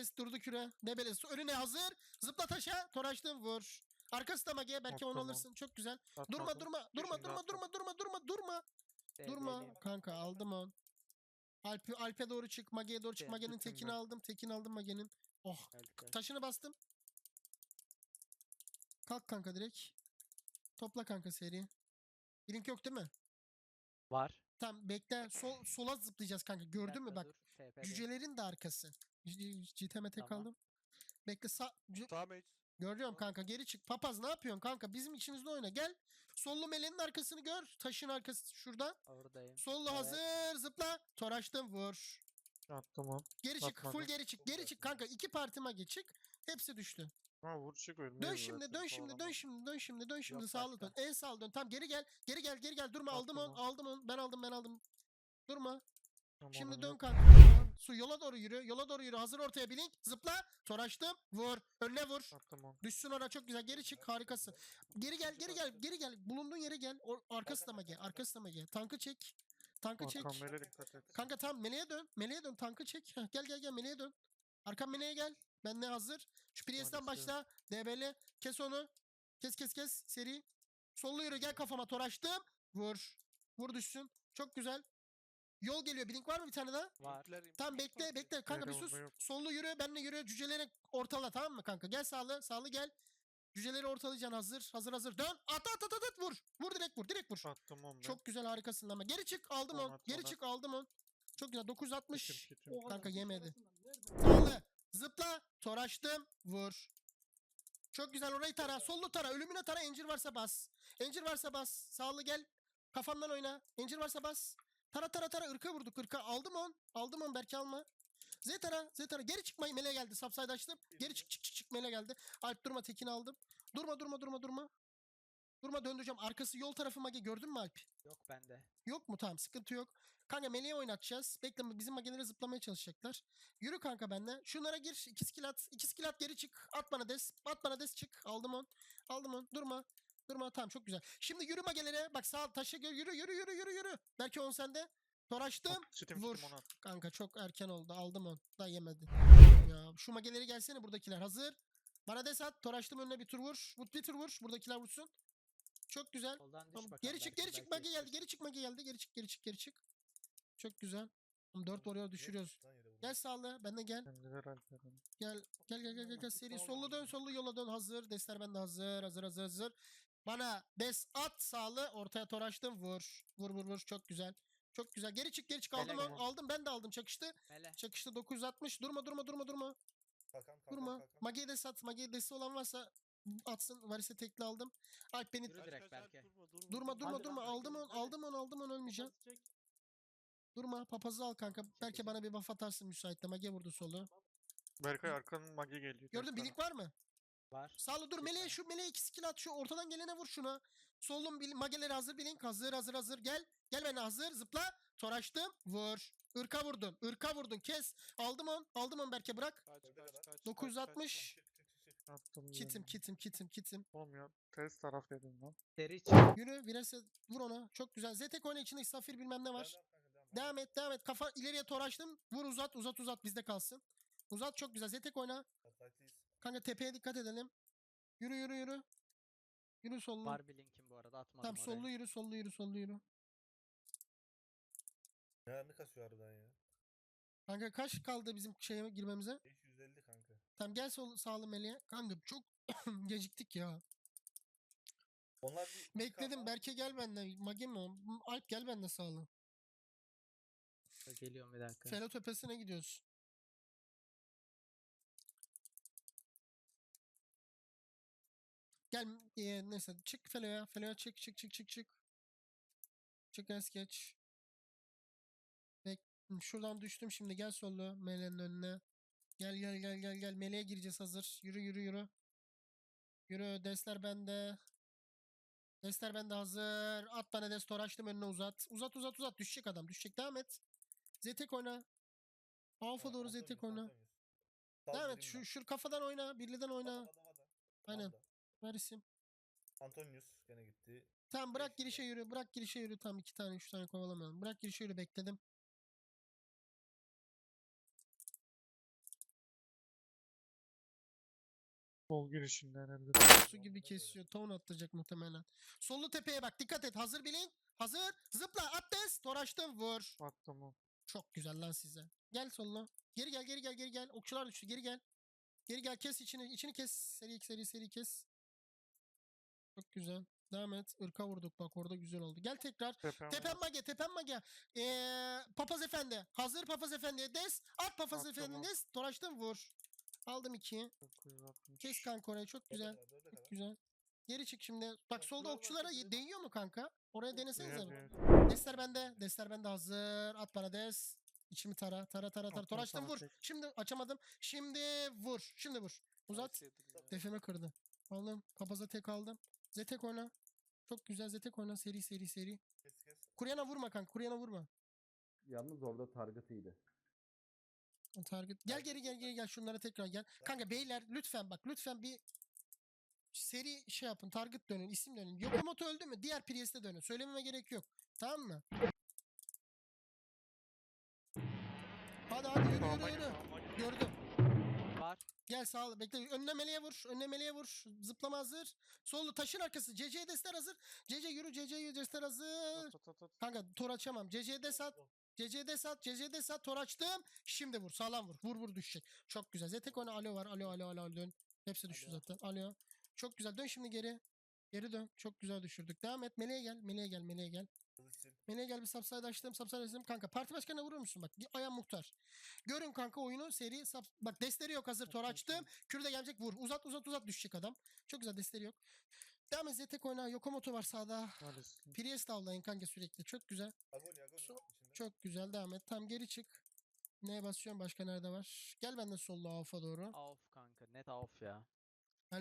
Priest durdu küre. Debelesi önüne hazır. Zıpla taşa. Toraştın vur. Arkası da Mage. Belki onu alırsın. Çok güzel. Durma durma. Durma durma durma durma durma durma. Durma. Kanka aldım on. Alp'e Alp'e doğru çık. Mage'ye doğru çık. Mage'nin tekini aldım. Tekini aldım Mage'nin. Oh. Taşını bastım. Kalk kanka direkt. Topla kanka seri. Blink yok değil mi? Var. Tamam bekle. Sol, sola zıplayacağız kanka. Gördün mü bak. Cücelerin de arkası. GTM'e tek Tamam. aldım. Bekle sağ. Sağ mage. Görüyorum kanka geri çık. Papaz ne yapıyorsun kanka? Bizim içimizde oyna. Gel. Sollu meleğin arkasını gör. Taşın arkası şurada. Oradayım. Sollu Evet. hazır. Zıpla. Toraştım vur. Attım on. Geri çık. Full Atmadım. geri çık. Geri çık kanka. İki parti mage çık. Hepsi düştü. Ha vur çık ölmeyiz Dön şimdi, dön şimdi, dön şimdi, dön şimdi, dön şimdi. Sağlı dön. En sağlı dön. Tam geri gel. Geri gel, geri gel. Durma. Aldım on. aldım on. Ben aldım, ben aldım. Durma. Tamam, Şimdi dön kanka. Su yola doğru yürü. Yola doğru yürü. Hazır ortaya blink. Zıpla. Toraştım. Vur. Önüne vur. On. Düşsün ona çok güzel. Geri çık. Harikasın. Geri gel, geri gel, geri gel. Bulunduğun yere gel. O, arkası da mage. Arkası da mage. Tankı çek. Tankı çek. Kanka tamam meleğe dön. Meleğe dön. Tankı çek. Heh, gel gel gel meleğe dön. Arkan meleğe gel. Ben ne hazır? Şu Priest'ten başla. DB'li. Kes onu. Kes kes kes. Seri. Sollu yürü gel kafama toraştım. Vur. Vur düşsün. Çok güzel. Yol geliyor. Blink var mı bir tane daha? Var. Tamam bekle bekle. Kanka bir sus. Sollu yürü. Benle yürü. Cüceleri ortala tamam mı kanka? Gel sağlı. Sağlı gel. Cüceleri ortalayacaksın hazır. Hazır hazır. Dön. At at at at. at. Vur. Vur direkt vur. Direkt vur. Attım on ben. Çok güzel harikasın ama. Geri çık aldım on. Geri çık aldım on. Çok güzel 960. Kitim, kitim. Kanka yemedi. Sağlı. Zıpla. Toraştım. Vur. Çok güzel orayı tara. Sollu tara. Ölümüne tara. Encir varsa bas. Encir varsa bas. Sağlı gel. Kafamdan oyna. Encir varsa bas. Tara tara tara. ırka vurduk ırka. Aldım on. Aldım on. Belki alma. Z tara. Z tara. Geri çıkmayın. Mele geldi. Subside açtım. Geri çık çık çık çık. Mele geldi. Alp durma. Tekini aldım. Durma durma durma durma. Durma döndüreceğim. Arkası yol tarafı mage. Gördün mü Alp? Yok bende. Yok mu? Tamam sıkıntı yok. Kanka meleği oynatacağız. Bekle bizim magenelere zıplamaya çalışacaklar. Yürü kanka benle. Şunlara gir. İki skill at. İki skill at geri çık. At bana des. At bana des çık. Aldım on. Aldım on. Durma. Durma tamam çok güzel. Şimdi yürü magelere. Bak sağ taşa gör. Yürü yürü yürü yürü yürü. Belki on sende. Toraştım. Vur. onu at. Kanka çok erken oldu. Aldım on. Da yemedi. Ya şu mageleri gelsene buradakiler. Hazır. Bana des at. Toraştım önüne bir tur vur. Vur bir tur vur. Buradakiler vursun. Çok güzel. Tamam. Geri çık geri çık mage geldi. Geri çık mage geldi. Geri çık geri çık geri çık. Çok güzel. 4 varıyor düşürüyoruz. Gel sağlı. Ben de gel. Gel gel gel gel gel, gel seri. Sollu dön sollu yola dön. Hazır. Desler bende hazır. Hazır hazır hazır. Bana des at sağlı. Ortaya toraştım. Vur. Vur vur vur. Çok güzel. Çok güzel. Geri çık geri çık. Aldım Helal olsun. Aldım. Ben de aldım. Çakıştı. Mele. Çakıştı 960. Durma durma durma durma. Durma. Mage'yi de sat. Mage'yi desi olan varsa atsın. Varisi tekli aldım. Alp beni Yürü direkt belki. Durma durma Hadi durma lan, aldım on hadi. aldım on aldım on ölmeyeceğim. Durma papazı al kanka. Belki bana bir buff atarsın müsaitte. Mage vurdu solu. Berkay arkanın magi geliyor. Gördün bilik var mı? Var. Sağlı dur meleğe şu meleğe iki skill at şu ortadan gelene vur şuna. Solun bil mageleri hazır bilink hazır hazır hazır gel. Gel bana hazır zıpla. Toraştım vur. Irka vurdun. Irka vurdun kes. Aldım on. Aldım on Berke bırak. 960. Attım. Kitim kitim kitim kitim. Ya ters taraf dedim lan. Seri çık. Yürü Virese vur ona. Çok güzel. Zetek oyna içinde safir bilmem ne var. Devam et devam et. Kafa ileriye toraştım. Vur uzat uzat uzat bizde kalsın. Uzat çok güzel. Zetek oyna. Kanka tepeye dikkat edelim. Yürü yürü yürü. Yürü sollu. Var bir linkim bu arada atmadım oraya. sollu yürü sollu yürü sollu yürü. Ya ne kasıyor harbiden ya? Kanka kaç kaldı bizim şeye girmemize? 550 kanka. Tamam gel sol sağlı meleğe. Kanka çok geciktik ya. Onlar bir Bekledim Berke gel benden. Mage mi o? Alp gel benden sağlı. Geliyorum bir dakika. Felo tepesine gidiyoruz. Gel e, neyse çık Felo'ya. Felo'ya çık çık çık çık çık. Çık es geç. Bek şuradan düştüm şimdi gel sollu meleğin önüne. Gel gel gel gel gel meleğe gireceğiz hazır. Yürü yürü yürü. Yürü desler bende. Desler bende hazır. At bana des açtım önüne uzat. Uzat uzat uzat düşecek adam düşecek devam et. Zetek oyna. Alfa doğru zetek oyna. Devam et şu, şu kafadan oyna. Birliden oyna. Aynen. Tamam da. Ver isim. Antonius gene gitti. Tamam bırak girişe yürü. Bırak girişe yürü. Tam iki tane üç tane kovalamayalım. Bırak girişe yürü bekledim. Sol girişinde herhalde. Su gibi kesiyor. Taun atlayacak muhtemelen. Sollu tepeye bak. Dikkat et. Hazır bilin. Hazır. Zıpla. At des. Toraştım. Vur. Attım o. Çok güzel lan size. Gel sollu. Geri gel geri gel geri gel. Okçular düştü. Geri gel. Geri gel kes içini. içini kes. Seri seri seri kes. Çok güzel. Devam et. Irka vurduk bak orada güzel oldu. Gel tekrar. Tepem var. mage, tepem mage. Ee, papaz efendi. Hazır papaz efendiye des. At papaz Attım efendi o. des. Toraştım vur. Aldım iki. 960. Kes kanka orayı çok güzel. kadar. Güzel. Geri çık şimdi. Bak solda okçulara çok değiyor mu kanka? Oraya denesenize. Evet, evet. Desler bende. Desler bende hazır. At bana des. İçimi tara. Tara tara tara. Sana vur. Şimdi açamadım. Şimdi vur. Şimdi vur. Uzat. Defeme kırdı. Aldım. Papaza tek aldım. Zetek oyna. Çok güzel Zetek oyna. Seri seri seri. Kes kes. Kuryana vurma kanka. Kuryana vurma. Yalnız orada target iyiydi. O Target. Gel geri gel geri gel şunlara tekrar gel. Kanka beyler lütfen bak lütfen bir seri şey yapın. Target dönün. isim dönün. Yokomoto öldü mü? Diğer Priest'e dönün. Söylememe gerek yok. Tamam mı? Hadi hadi yürü yürü yürü. Gördüm. Gel sağ. Bekle. Önüne meleğe vur. Önüne meleğe vur. Zıplama hazır. Sollu taşın arkası. CC destler hazır. CC yürü. CC yürü. Destler hazır. At, at, at. Kanka tor açamam. CC'de sat. CC'de sat. CC'de sat. Tor açtım. Şimdi vur. Sağlam vur. Vur vur düşecek. Çok güzel. Zetek oyna. Alo var. Alo alo alo. alo, Dön. Hepsi düştü Alo. zaten. Alo. Çok güzel. Dön şimdi geri. Geri dön. Çok güzel düşürdük. Devam et. Meleğe gel. Meleğe gel. Meleğe gel. Meleğe gel bir subside açtım. Subside açtım. Kanka parti başkanına vurur musun? Bak. Ayağım muhtar. Görün kanka oyunu seri. Sub... Bak destleri yok hazır. Tor açtım. Kürde gelecek vur. Uzat uzat uzat düşecek adam. Çok güzel destleri yok. Devam et. Zetek oyna. Yokomoto var sağda. Priest avlayın kanka sürekli. Çok güzel. Agoni agoni. So-. Çok güzel devam et. Tam geri çık. Neye basıyorum? Başka nerede var? Gel benden sollu alfa doğru. Auf kanka. Net auf ya.